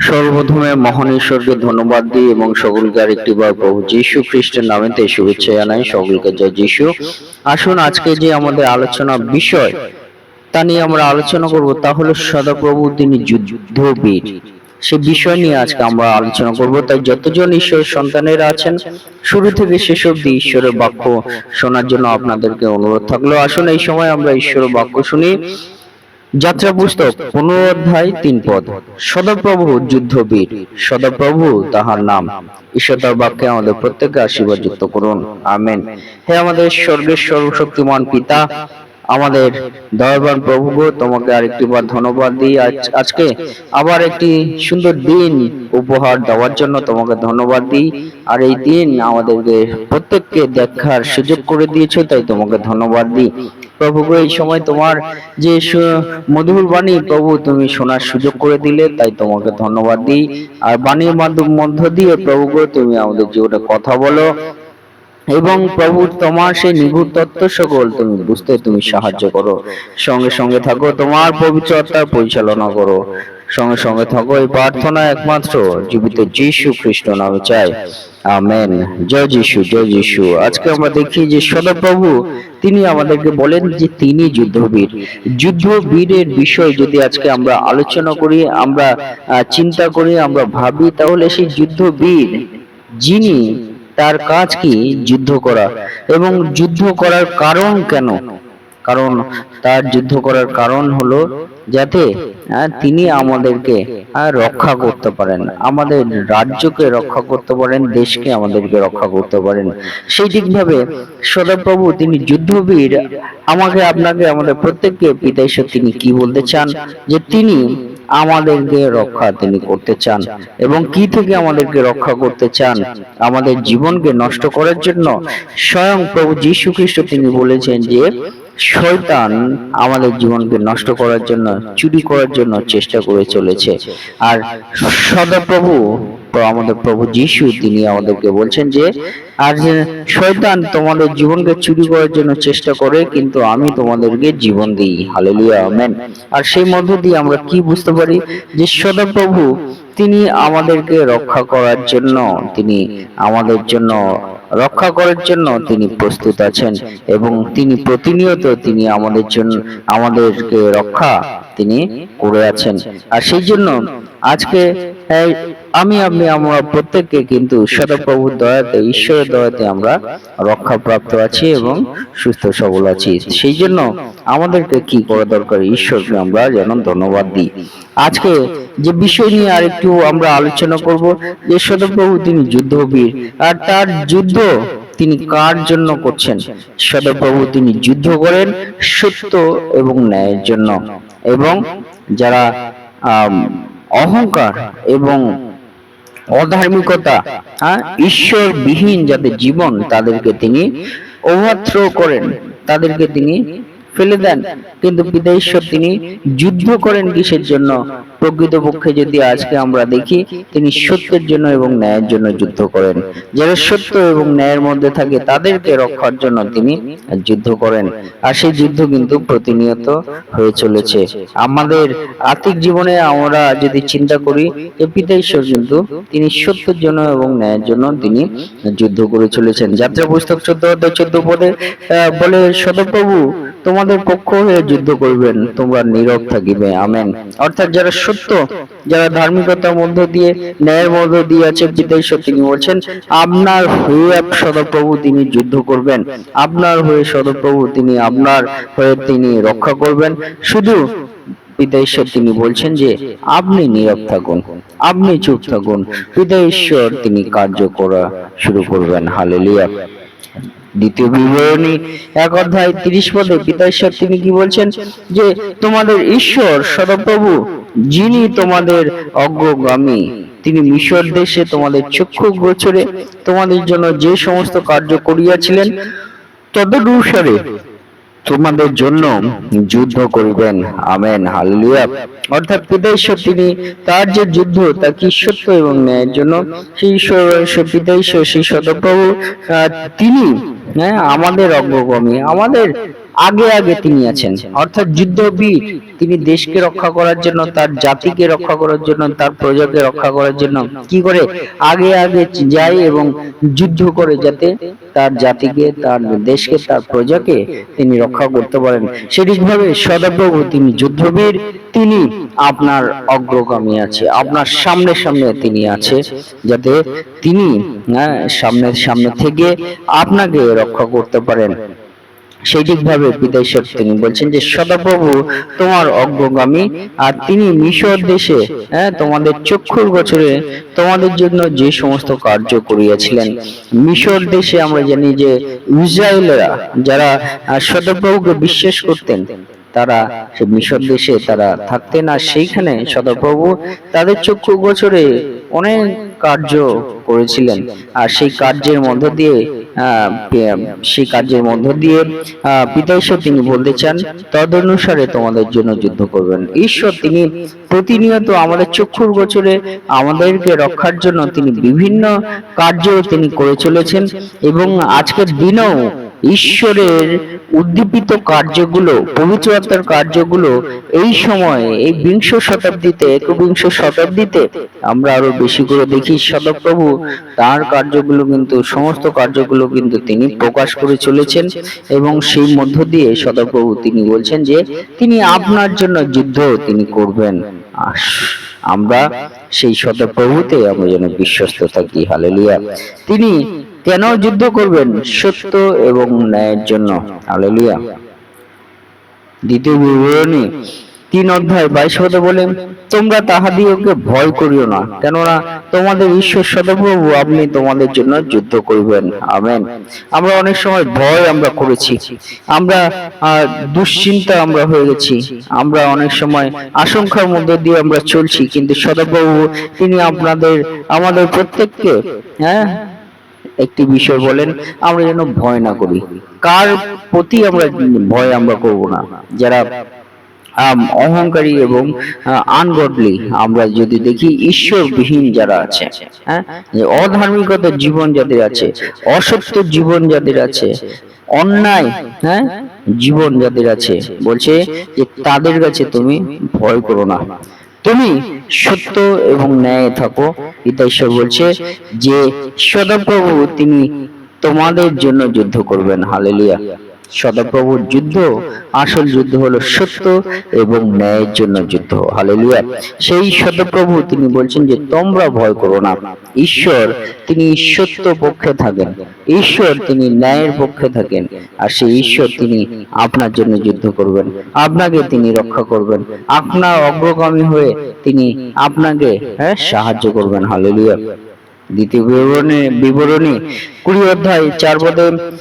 সর্বপ্রথমে মহান ঈশ্বরকে ধন্যবাদ দিই এবং সকলকে আরেকটি বার প্রভু যীশু খ্রিস্টের নামেতে শুভেচ্ছা জানাই। সকলকে জয় যীশু। আসুন আজকে যে আমাদের আলোচনা বিষয়, তা নিয়ে আমরা আলোচনা করব তা হলো সদাপ্রভু তিনি যুদ্ধবীর। সে বিষয় নিয়ে আজকে আমরা আলোচনা করব। তাই যতজন ঈশ্বরের সন্তানেরা আছেন, শুরু থেকে শেষ অব্দি ঈশ্বরের বাক্য শোনার জন্য আপনাদেরকে অনুরোধ থাকল। আসুন এই সময় আমরা ঈশ্বরের বাক্য শুনি। যাত্রা পুস্তক পনেরো অধ্যায় তিন পদ। সদাপ্রভু যুদ্ধবীর, সদাপ্রভু তাহার নাম। ঈশ্বর বাক্যে আমাদের প্রত্যেককে আশীর্বাদ যুক্ত করুন। আমেন। হে আমাদের স্বর্গের সর্বশক্তিমান পিতা, আমাদের দয়াবান প্রভু গো, তোমাকে আরেকটি বার ধন্যবাদ দিই। আজকে আবার একটি সুন্দর দিন উপহার দেওয়ার জন্য তোমাকে ধন্যবাদ দিই। আর এই দিন আমাদেরকে প্রত্যেককে দেখার সুযোগ করে দিয়েছ, তাই তোমাকে ধন্যবাদ দিই। প্রভু গো এই সময় তোমার যে মধুর বাণী প্রভু তুমি শোনার সুযোগ করে দিলে তাই তোমাকে ধন্যবাদ দিই। আর বাণীর মাধ্যম মধ্য দিয়ে প্রভু গো তুমি আমাদের জীবনে কথা বলো। এবং প্রভু তোমার সেই নিগুড় তত্ত্ব সকল তুমি বুঝতে তুমি সাহায্য করো। সঙ্গে সঙ্গে থাকো তোমার পবিত্র পরিচালনা করো। সঙ্গে সঙ্গে থাকো, এই প্রার্থনা একমাত্র জীবিত যীশু খ্রিস্ট নামে চাই। আমেন। জয় যিশু জয় যিশু। আজকে আমরা দেখি যে সদাপ্রভু, তিনি আমাদেরকে বলেন যে তিনি যুদ্ধবীর। যুদ্ধবীরের বিষয় যদি আজকে আমরা আলোচনা করি, আমরা চিন্তা করি, আমরা ভাবি, তাহলে সেই যুদ্ধবীর, যিনি তার কাজ কি? যুদ্ধ করা। এবং যুদ্ধ করার কারণ কেন? কারণ তার যুদ্ধ করার কারণ হলো যাতে তিনি আমাদেরকে রক্ষা করতে পারেন আমাদের রাজ্যকে রক্ষা করতে পারেন দেশকে আমাদেরকে রক্ষা করতে পারেন। সেই ঠিকভাবে সদাপ্রভু তিনি যুদ্ধবীর আমাকে আপনাকে আমাদের প্রত্যেককে পিতা ঈশ্বর তিনি কি বলতে চান? যে তিনি আমাদেরকে রক্ষা তিনি করতে চান এবং কি থেকে আমাদেরকে রক্ষা করতে চান? আমাদের জীবনকে নষ্ট করার জন্য স্বয়ং প্রভু যীশু খ্রিস্ট তিনি বলেছেন যে শয়তান আমাদের জীবনকে নষ্ট করার জন্য, চুরি করার জন্য চেষ্টা করে চলেছে। আর সদাপ্রভু, আমাদের প্রভু যীশু, তিনি আমাদেরকে বলছেন যে, আর যে শয়তান তোমাদের জীবনকে চুরি করার জন্য চেষ্টা করে, কিন্তু আমি তোমাদেরকে জীবন দিই। Hallelujah, amen. আর সেই মধ্য দিয়ে আমরা কি বুঝতে পারি? যে সদাপ্রভু, তিনি আমাদেরকে রক্ষা করার জন্য, তিনি আমাদের জন্য রক্ষা করার জন্য তিনি প্রস্তুত আছেন এবং তিনি প্রতিনিয়ত তিনি আমাদের জন্য, আমাদেরকে রক্ষা তিনি করে আছেন। আর সেই জন্য আজকে আমি আপনি আমরা প্রত্যেককে কিন্তু সদাপ্রভুর দয়াতে ঈশ্বরের দয়াতে আমরা রক্ষা প্রাপ্ত আছি এবং সুস্থ সবল আছি। সেই জন্য আমাদেরকে কি করা দরকার? ঈশ্বরকে আমরা যেন ধন্যবাদ দিই। আজকে যে বিষয় নিয়ে আরেকটু আমরা আলোচনা করব যে সদাপ্রভু তিনি যুদ্ধবীর আর তার যুদ্ধ তিনি কার জন্য করছেন? সদাপ্রভু তিনি যুদ্ধ করেন সত্য এবং ন্যায়ের জন্য এবং যারা অহংকার এবং অধার্মিকতা হ্যাঁ? ঈশ্বর বিহীন যাদের জীবন তাদেরকে তিনি ওভারথ্রো করেন তাদেরকে তিনি ফেলে দেন। কিন্তু পিতা তিনি যুদ্ধ করেন কিসের জন্য? প্রকৃতপক্ষে যদি আজকে আমরা দেখি, তিনি সত্যের জন্য এবং ন্যায়ের জন্য যুদ্ধ করেন। যারা সত্য এবং ন্যায়ের মধ্যে থাকে, তাদেরকে রক্ষার জন্য তিনি যুদ্ধ করেন। আর সেই যুদ্ধ কিন্তু প্রতিনিয়ত হয়ে চলেছে। আমাদের আর্থিক জীবনে আমরা যদি চিন্তা করি যে পিতা কিন্তু তিনি সত্যের জন্য এবং ন্যায়ের জন্য তিনি যুদ্ধ করে চলেছেন। যাত্রা পুস্তক চোদ্দ চোদ্দ পদে বলে সদপ্রভু তোমাদের পক্ষ হয়ে যুদ্ধ করবেন, তোমরা নীরব থাকিবে, আমেন। অর্থাৎ যারা সত্য, যারা ধার্মিকতার মধ্য দিয়ে, ন্যায়ের মধ্য দিয়ে আছে পিতা ঈশ্বর তিনি বলছেন, আপনার হয়ে সদপ্রভু তিনি যুদ্ধ করবেন। আপনার হয়ে সদপ্রভু তিনি, আপনার হয়ে তিনি রক্ষা করবেন। শুধু পিতা ঈশ্বর তিনি বলছেন যে, আপনি নীরব থাকুন, আপনি চুপ থাকুন পিতা ঈশ্বর তিনি কার্য করা শুরু করবেন। হালেলুয়া। দ্বিতীয় বিবরণী এক অধ্যায় তিরিশ পদে পিতা ঈশ্বর তিনি কি বলছেন? যে তোমাদের ঈশ্বর সদপ্রভু যিনি তোমাদের অগ্রগামী, তিনি মিশর দেশে তোমাদের চক্ষু গোচরে তোমাদের জন্য যে সমস্ত কার্য করিয়াছিলেন, তদনুসারে তোমাদের জন্য যুদ্ধ করিবেন। Amen, hallelujah. অর্থাৎ পিতা ঈশ্বর তিনি তার যে যুদ্ধ, তা কি সত্য এবং ন্যায়ের জন্য? সেই ঈশ্বর সে পিতা ঈশ্বর, সেই সদপ্রভু তিনি হ্যাঁ আমাদের অগ্রগামী আমাদের আগে আগে তিনি আছেন। অর্থাৎ যুদ্ধবীর তিনি দেশকে রক্ষা করার জন্য তার জাতিকে রক্ষা করার জন্য তার প্রজাকে রক্ষা করার জন্য কি করে? আগে আগে যায় এবং যুদ্ধ করে যাতে তার জাতিকে তার দেশকে তার প্রজাকে তিনি রক্ষা করতে পারেন। সেদিকভাবে সদাপ্রভু তিনি যুদ্ধবীর তিনি আপনার অগ্রগামী আছে আপনার সামনে সামনে তিনি আছে যাতে তিনি হ্যাঁ, সামনে সামনে থেকে আপনাকে রক্ষা করতে পারেন। সেইদিকভাবে পিতা ঈশ্বর তিনি বলছেন যে, সদাপ্রভু, তোমার অগ্রগামী আর তিনি মিশর দেশে হ্যাঁ তোমাদের চক্ষুর বছরে তোমাদের জন্য যে সমস্ত কার্য করিয়াছিলেন। মিশর দেশে আমরা জানি যে, ইসরায়েলরা যারা সদাপ্রভুকে বিশ্বাস করতেন, তারা মিশর দেশে তারা থাকতেন আর সেইখানে সদাপ্রভু তাদের চক্ষু গোচরে অনেক কার্য করেছিলেন। আর সেই কার্যের মধ্য দিয়ে সেই কার্যের মধ্য দিয়ে আহ, পিতা ঈশ্বর তিনি বলতে চান তদনুসারে তোমাদের জন্য যুদ্ধ করবেন। ঈশ্বর তিনি প্রতিনিয়ত আমাদের চক্ষুর গোচরে আমাদেরকে রক্ষার জন্য তিনি বিভিন্ন কার্য তিনি করে চলেছেন এবং আজকের দিনেও ঈশ্বরের উদ্দীপিত কার্যগুলো পবিত্র আত্মার কার্যগুলো এই সময়ে, এই বিংশ শতাব্দীতে, একবিংশ শতাব্দীতে আমরা আরও বেশি করে দেখি। সদাপ্রভু তার কার্যগুলো কিন্তু, সমস্ত কার্যগুলো কিন্তু তিনি প্রকাশ করে চলেছেন এবং সেই মধ্য দিয়ে সদাপ্রভু তিনি বলছেন যে, তিনি আপনার জন্য যুদ্ধ তিনি করবেন। আমরা সেই সদাপ্রভুতে আমরা যেন বিশ্বস্ত থাকি। হালেলিয়া। তিনি কেন যুদ্ধ করবেন? সত্য এবং ন্যায়ের জন্য। হালেলুয়া। দ্বিতীয় বিবরণী, তিন অধ্যায় বাইশ পদে বলে, তোমরা তাহাদিওকে ভয় করিও না, কেননা তোমাদের ঈশ্বর সদাপ্রভু, আপনি তোমাদের জন্য যুদ্ধ করবেন। আমেন। আমরা অনেক সময় ভয় আমরা করেছি। আমরা দুশ্চিন্তা আমরা হয়ে গেছি। আমরা অনেক সময় আশঙ্কার মধ্যে দিয়ে আমরা চলছি, কিন্তু সদাপ্রভু, তিনি আপনাদের, আমাদের প্রত্যেককে হ্যাঁ একটি বিষয় বলেন, আমরা যেন ভয় না করি। কার প্রতি আমরা ভয় আমরা করব না। যারা অহংকারী এবং আনগডলি আমরা যদি দেখি ঈশ্বরবিহীন যারা আছে হ্যাঁ? যে অধার্মিকতার জীবন যাদের আছে, অসত্য জীবন যাদের আছে, অন্যায় হ্যাঁ? জীবন যাদের আছে, বলছে যে তাদের কাছে তুমি ভয় করো না। তুমি সত্য এবং ন্যায় থাকো। ঈশ্বর বলছে যে সদাপ্রভু তিনি তোমাদের জন্য যুদ্ধ করবেন। হালেলুয়া। সদাপ্রভুর যুদ্ধ, আসল যুদ্ধ হলো সত্য এবং ন্যায়ের জন্য যুদ্ধ। হালেলুয়া সেই সদাপ্রভু, তিনি বলছেন যে, তোমরা ভয় করো না। ঈশ্বর, তিনি সত্য পক্ষে থাকেন। ঈশ্বর, তিনি ন্যায়ের পক্ষে থাকেন। আর সেই ঈশ্বর, তিনি আপনার জন্য যুদ্ধ করবেন। আপনাকে তিনি রক্ষা করবেন। আপনার অগ্রগামী হয়ে তিনি আপনাকে হ্যাঁ সাহায্য করবেন। হালেলুয়া দ্বিতীয় বিবরণী বিবরণী কুড়ি অধ্যায় চার পদে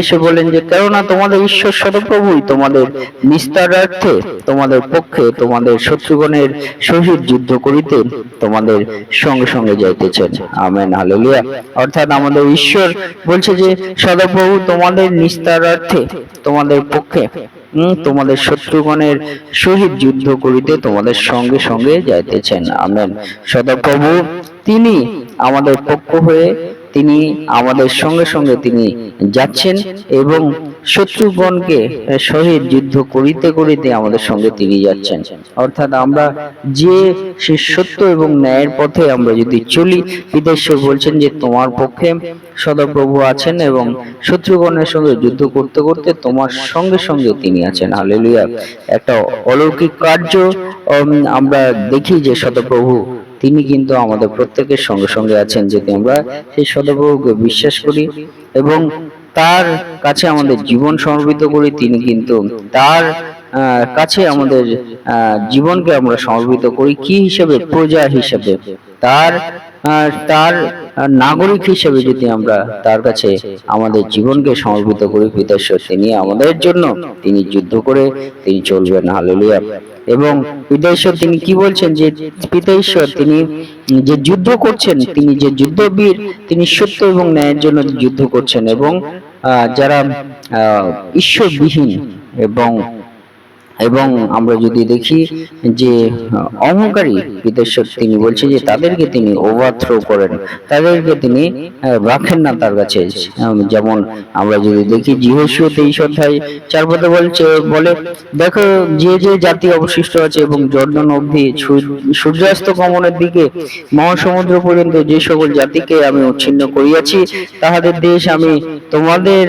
ঈশ্বর বলেন যে, কেননা তোমাদের ঈশ্বর সদপ্রভুই তোমাদের নিস্তারার্থে, তোমাদের পক্ষে, তোমাদের শত্রুগণের সহিত যুদ্ধ করিতে তোমাদের সঙ্গে সঙ্গে যাইতেছেন। Amen, hallelujah. অর্থাৎ আমাদের ঈশ্বর বলছে যে সদপ্রভু তোমাদের নিস্তারার্থে, তোমাদের পক্ষে তোমাদের শত্রুগণের সহিত যুদ্ধ করিতে তোমাদের সঙ্গে সঙ্গে যাইতেছেন। আমেন। সদাপ্রভু তিনি আমাদের পক্ষ হয়ে তিনি আমাদের সঙ্গে সঙ্গে তিনি যাচ্ছেন এবং শত্রুগণকে সহিত যুদ্ধ করিতে করিতে আমাদের সঙ্গে তিনি যাচ্ছেন। অর্থাৎ আমরা যে সে সত্য এবং ন্যায়ের পথে আমরা যদি চলি বিদেশ্বর বলছেন যে তোমার পক্ষে সদাপ্রভু আছেন এবং শত্রুগণের সঙ্গে যুদ্ধ করতে করতে তোমার সঙ্গে সঙ্গে তিনি আছেন। হালেলুয়া। একটা অলৌকিক কার্য আমরা দেখি যে সদাপ্রভু তিনি কিন্তু আমাদের প্রত্যেকের সঙ্গে সঙ্গে আছেন যেতে আমরা সেই সদাপ্রভুকে বিশ্বাস করি এবং তার কাছে আমাদের জীবন সমর্পিত করি, তিনি কিন্তু তার কাছে আমাদের জীবনকে আমরা সমর্পিত করি, কি হিসেবে? প্রজা হিসেবে। তার তার নাগরিক হিসেবে যদি আমরা তার কাছে আমাদের জীবনকে সমর্পিত করি পিতাশ্বর তিনি আমাদের জন্য তিনি যুদ্ধ করে তিনি চলবেন। হালেলুয়া। এবং পিতাশ্বর তিনি কি বলছেন যে পিতাশ্বর তিনি যে যুদ্ধ করছেন তিনি যে যুদ্ধবীর তিনি সত্য এবং ন্যায়ের জন্য যুদ্ধ করছেন এবং আহ, যারা ঈশ্বরবিহীন এবং এবং আমরা যদি দেখি যে অহংকারী বিদেশ্বর তিনি বলছে যে, তাদেরকে তিনি ওভারথ্রো করেন। তাদেরকে তিনি রাখেন না তার কাছে। যেমন আমরা যদি দেখি জিহস্য তেইশ অধ্যায় চার পদে বলছে, বলে, দেখো, যে যে জাতি অবশিষ্ট আছে এবং জর্দন অবধি সূর্যাস্ত গমনের দিকে মহাসমুদ্র পর্যন্ত যে সকল জাতিকে আমি উচ্ছিন্ন করিয়াছি, তাহাদের দেশ আমি তোমাদের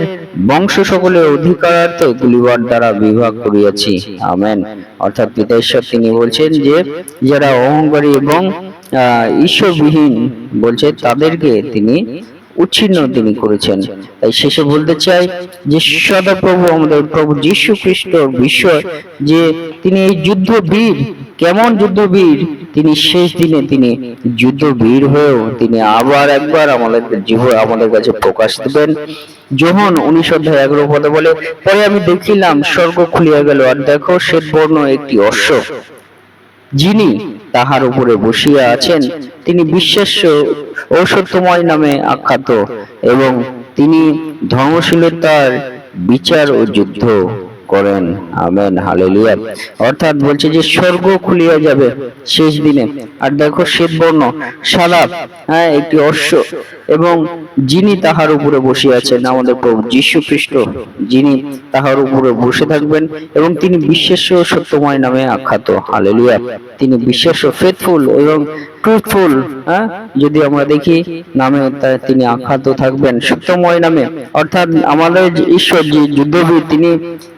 বংশ সকলের অধিকারার্থে গুলিবার দ্বারা বিভাগ করিয়াছি। আমেন। অর্থাৎ পিতা ঈশ্বর তিনি বলছেন যে, যারা অহংকারী এবং ঈশ্বরবিহীন বলছে, তাদেরকে তিনি উচ্ছিন্ন তিনি করেছেন। তাই শেষে বলতে চাই যে, সদাপ্রভু আমাদের প্রভু যীশু খ্রিস্ট বিশ্ব, যে তিনি এই যুদ্ধবীর কেমন যুদ্ধবীর? তিনি শেষ দিনে তিনি যুদ্ধবীর হয়েও তিনি আবার একবার আমাদের জীবন আমাদের কাছে প্রকাশ দেবেন। যোহন উনিশ এগারো পদে বলে, পরে আমি দেখিলাম স্বর্গ খুলিয়া গেল আর দেখো শ্বেত বর্ণ একটি অশ্ব। যিনি তাহার উপরে বসিয়া আছেন, তিনি বিশ্বাস্য ও সত্যময় নামে আখ্যাত এবং তিনি ধর্মশীলতার বিচার ও যুদ্ধ করেন। Amen, hallelujah. অর্থাৎ বলছে যে স্বর্গ খুলিয়া যাবে শেষ দিনে। আর দেখো শ্বেত বর্ণ সাদা হ্যাঁ একটি অশ্ব। এবং যিনি তাহার উপরে বসে আছেন, আমাদের প্রভু যীশু খ্রিস্ট যিনি তাহার উপরে বসে থাকবেন এবং তিনি বিশ্বাস্য সত্যময় নামে আখ্যাত। হালেলুয়া। তিনি বিশ্বাস্য ফেথফুল এবং ট্রুথফুল হ্যাঁ যদি আমরা দেখি, নামে তিনি আখ্যাত থাকবেন সত্যময় নামে। অর্থাৎ আমাদের ঈশ্বর, যে যুদ্ধবীর, তিনি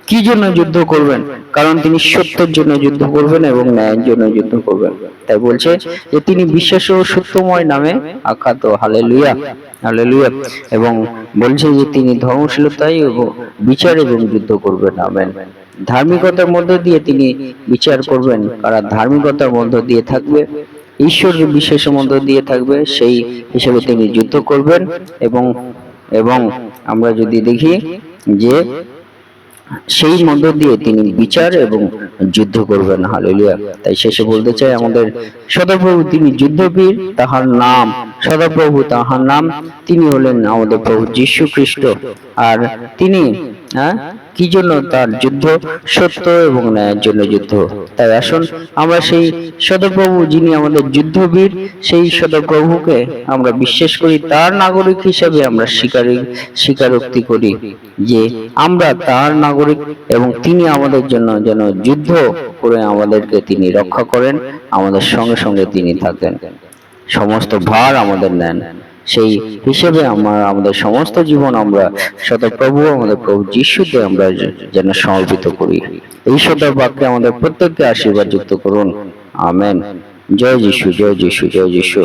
কি জন্য যুদ্ধ করবেন? কারণ তিনি সত্যের জন্য যুদ্ধ করবেন এবং ন্যায়ের জন্য যুদ্ধ করবেন। তাই বলছে যে তিনি বিশ্বাস ও সত্যময় নামে আখ্যাত। Hallelujah hallelujah. এবং বলছে যে তিনি ধর্মশীলতাই এবং বিচার এবং যুদ্ধ করবেন, আমেন। ধার্মিকতার মধ্য দিয়ে তিনি বিচার করবেন। কারা ধার্মিকতার মধ্য দিয়ে থাকবে ঈশ্বরের বিশ্বাসের মধ্য দিয়ে থাকবে, সেই হিসেবে তিনি যুদ্ধ করবেন এবং এবং আমরা যদি দেখি যে সেই মধ্য দিয়ে তিনি বিচার এবং যুদ্ধ করবেন। হালেলুয়া। তাই শেষে বলতে চাই আমাদের সদাপ্রভু তিনি যুদ্ধবীর, তাহার নাম, সদাপ্রভু তাহার নাম, তিনি হলেন আমাদের প্রভু যীশু খ্রিস্ট আর তিনি হ্যাঁ কি জন্য তার যুদ্ধ সত্য এবং ন্যায়ের জন্য যুদ্ধ? তাই আসুন আমরা সেই সদপ্রভু যিনি আমাদের যুদ্ধবীর, সেই সদপ্রভুকে আমরা বিশ্বাস করি, তার নাগরিক হিসাবে আমরা স্বীকার, স্বীকারোক্তি করি যে আমরা তার নাগরিক এবং তিনি আমাদের জন্য যেন যুদ্ধ করে আমাদেরকে তিনি রক্ষা করেন, আমাদের সঙ্গে সঙ্গে তিনি থাকেন। সমস্ত ভার আমাদের নেন। সেই হিসেবে আমরা, আমাদের সমস্ত জীবন আমরা প্রভু আমাদের প্রভু যিশুকে আমরা যেন সমর্পিত করি। এই সদা বাক্যে আমাদের প্রত্যেককে আশীর্বাদ যুক্ত করুন। আমেন। জয় যিশু জয় যিশু জয় যিশু।